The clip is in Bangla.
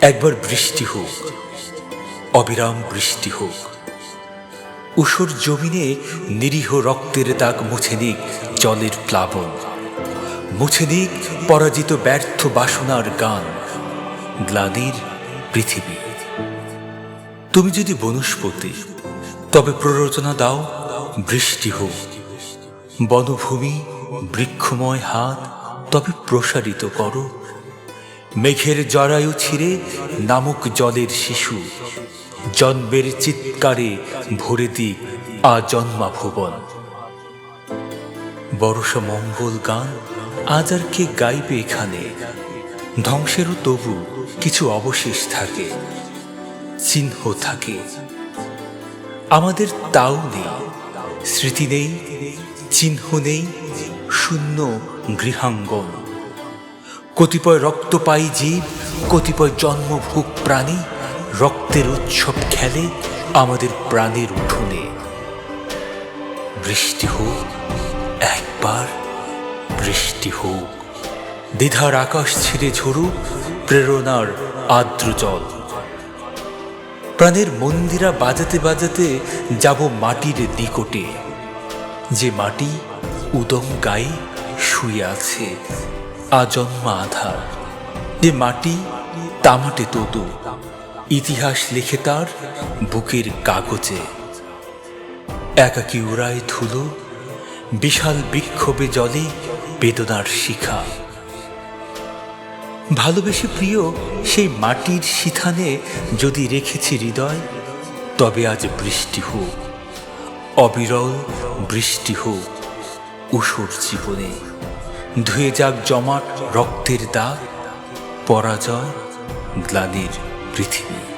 একবার বৃষ্টি হোক, অবিরাম বৃষ্টি হোক। উষর জমিনে নিরীহ রক্তের দাগ মুছে নিক জলের প্লাবন। মুছে নিক পরাজিত ব্যর্থ বাসনার গান গ্লানির পৃথিবী। তুমি যদি বনস্পতি, তবে প্ররোচনা দাও বৃষ্টি হোক। বনভূমি বৃক্ষময় হাত, তবে প্রসারিত করো মেঘের জরায়ু ছিঁড়ে নামক জলের শিশু। জন্মের চিৎকারে ভরে দিক আজন্মা ভুবন। বরষা মঙ্গল গান, আজ আর কে গাইবে এখানে? ধ্বংসেরও তবু কিছু অবশেষ থাকে, চিহ্ন থাকে। আমাদের তাও নেই, স্মৃতি নেই, চিহ্ন নেই, শূন্য গৃহাঙ্গন। কতিপয় রক্তপায়ী জীব, কতিপয় জন্মভোগ প্রাণী রক্তের উৎসব খেলে আমাদের প্রাণের উঠোনে। বৃষ্টি হোক, একবার বৃষ্টি হোক। দ্বিধার আকাশ ছিঁড়ে ঝরুক প্রেরণার আর্দ্র জল। প্রাণের মন্দিরা বাজাতে বাজাতে যাব মাটির নিকটে। যে মাটি উদম গায়ে শুয়ে আছে আজন্মা আধার। যে মাটি তামাটে তদু ইতিহাস লিখে তার বুকের কাগজে। একাকি উড়ায় ধুলো, বিশাল বিক্ষোভে জলে বেদনার শিখা। ভালোবেসে প্রিয় সেই মাটির সিথানে যদি রেখেছি হৃদয়, তবে আজ বৃষ্টি হোক, অবিরল বৃষ্টি হোক, উষর জীবনে। ধুয়ে যাক জমাট রক্তের দাগ পরাজয় গ্লানির পৃথিবী।